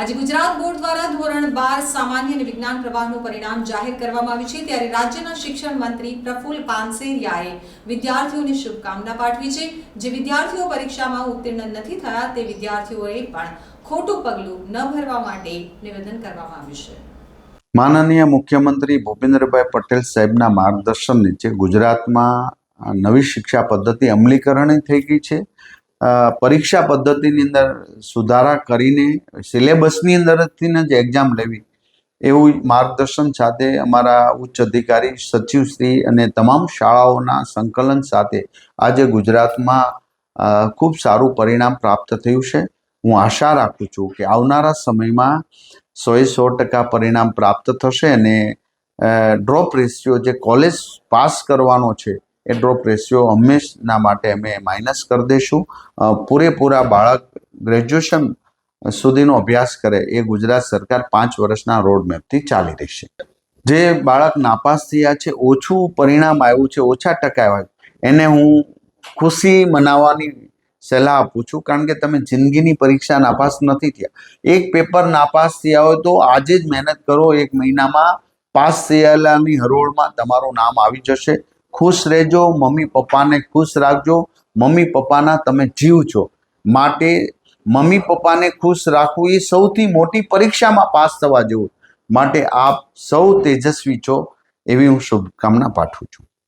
આજે ગુજરાત બોર્ડ દ્વારા ધોરણ બાર સામાન્ય અને વિજ્ઞાન પ્રવાહનું પરિણામ જાહેર કરવામાં આવ્યું છે. ત્યારે રાજ્યના શિક્ષણ મંત્રી પ્રફુલ્લ પાનસેરિયાએ વિદ્યાર્થીઓને શુભકામના પાઠવી છે. જે વિદ્યાર્થીઓ પરીક્ષામાં ઉત્તીર્ણ નથી થયા તે વિદ્યાર્થીઓએ પણ ખોટું પગલું ન ભરવા માટે નિવેદન કરવામાં આવ્યું છે. માનનીય મુખ્યમંત્રી ભૂપેન્દ્રભાઈ પટેલ સાહેબના માર્ગદર્શન નીચે ગુજરાતમાં નવી શિક્ષા પદ્ધતિ અમલીકરણ થઈ ગઈ છે. પરીક્ષા પદ્ધતિની અંદર સુધારા કરીને, સિલેબસની અંદરથી જ એક્ઝામ લેવી, એવું માર્ગદર્શન સાથે અમારા ઉચ્ચ અધિકારી સચિવશ્રી અને તમામ શાળાઓના સંકલન સાથે આજે ગુજરાતમાં ખૂબ સારું પરિણામ પ્રાપ્ત થયું છે. હું આશા રાખું છું કે આવનારા સમયમાં સોએ સો ટકા પરિણામ પ્રાપ્ત થશે અને ડ્રોપ રેશિયો જે કોલેજ પાસ કરવાનો છે એ ડ્રોપ રેશિયો હંમેશના માટે અમે માઇનસ કરી દઈશું. પૂરેપૂરા બાળક ગ્રેજ્યુએશન સુધીનો અભ્યાસ કરે એ ગુજરાત સરકાર પાંચ વર્ષના રોડ મેપથી ચાલી રહી છે. જે બાળક નાપાસ થયા છે, ઓછું પરિણામ આવ્યું છે, ઓછા ટકા આવ્યા એને હું ખુશી મનાવવાની સલાહ આપું છું. કારણ કે તમે જિંદગીની પરીક્ષા નાપાસ નથી થયા. એક પેપર નાપાસ થયા હોય તો આજે જ મહેનત કરો, એક મહિનામાં પાસ થયેલાની હરોળમાં તમારું નામ આવી જશે. ખુશ રહેજો, મમ્મી પપ્પાને ખુશ રાખજો. મમ્મી પપ્પાના તમે જીવ છો. માટે મમ્મી પપ્પાને ખુશ રાખવું એ સૌથી મોટી પરીક્ષામાં પાસ થવા જેવું. માટે આપ સૌ તેજસ્વી છો. એવી હું શુભકામના પાઠવું છું.